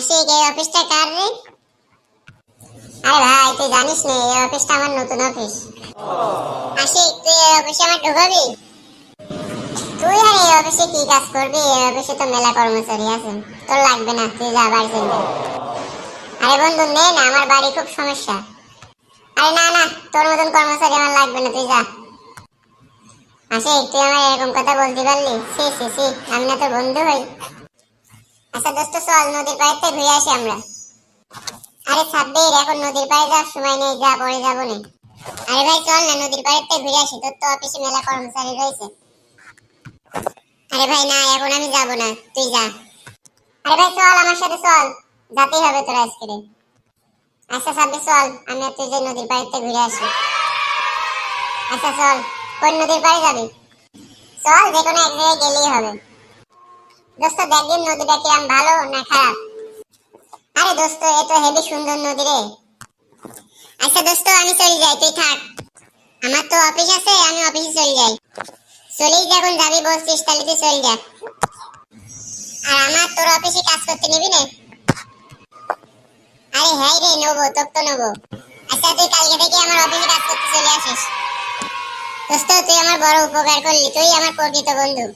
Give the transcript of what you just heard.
আশিক এই অফিসটা কার রে? আরে ভাই, তুই জানিস না, এই অফিসটা আমার নতুন অফিস। আশিক তুই এই অফিসে আমার ঢুকাবি? তুই আর এই অফিসে কি কাজ করবি? এই অফিসে তো মেলা কর্মচারী আছে তোর লাগবে না, তুই যা বাড়ি চলে আরে বন্ধু, নে না, আমার বাড়ি খুব সমস্যা। আরে না না, তোর মতন কর্মচারী আমার লাগবে না, তুই যা। আশিক তুই আমার এরকম কথা বলতে পারলি? সি সি সি আমি না তোর বন্ধু হই। আচ্ছা দোস্ত, চল, নদীর পাড়েতে ঘুরে আসি আমরা। আরে সাব্বির, এখন নদীর পাড়ে যাওয়ার সময় নেই, যা পরে যাব না। আরে ভাই, চল না, নদীর পাড়েতে ঘুরে আসি, তোর তো অফিসে মেলা কর্মচারী রয়েছে। আরে ভাই, না, এখন আমি যাব না, তুই যা। আরে ভাই, চল, আমার সাথে চল, যেতেই হবে তোর আজকে আচ্ছা সাব্বির, চল, আমি তুই যে নদীর পাড়েতে ঘুরে আসি। আচ্ছা চল, কোন নদীর পাড়ে যাবি? চল যে কোনো এক জায়গায় গেলেই হবে। দোস্ত দেখদিন নদীটা কিরম ভালো না খারাপ? আরে দোস্ত, এ তো হেবি সুন্দর নদী রে। আচ্ছা দোস্ত, আমি চলে যাই, তুই থাক। আমার তো অফিস আছে, আমি অফিসে চলে যাই। চলেই যখন যাবি বলছিস, তাহলে তুই চলে যা। আর আমার তোর অফিসে কাজ করতে নিবি না? আরে হ্যাঁ রে, নেব, তোর তো নেব। আচ্ছা তুই কালকে থেকে আমার অফিসে কাজ করতে চলে আসিস। দোস্ত, তুই আমার বড় উপকার করলি, তুই আমার প্রকৃত বন্ধু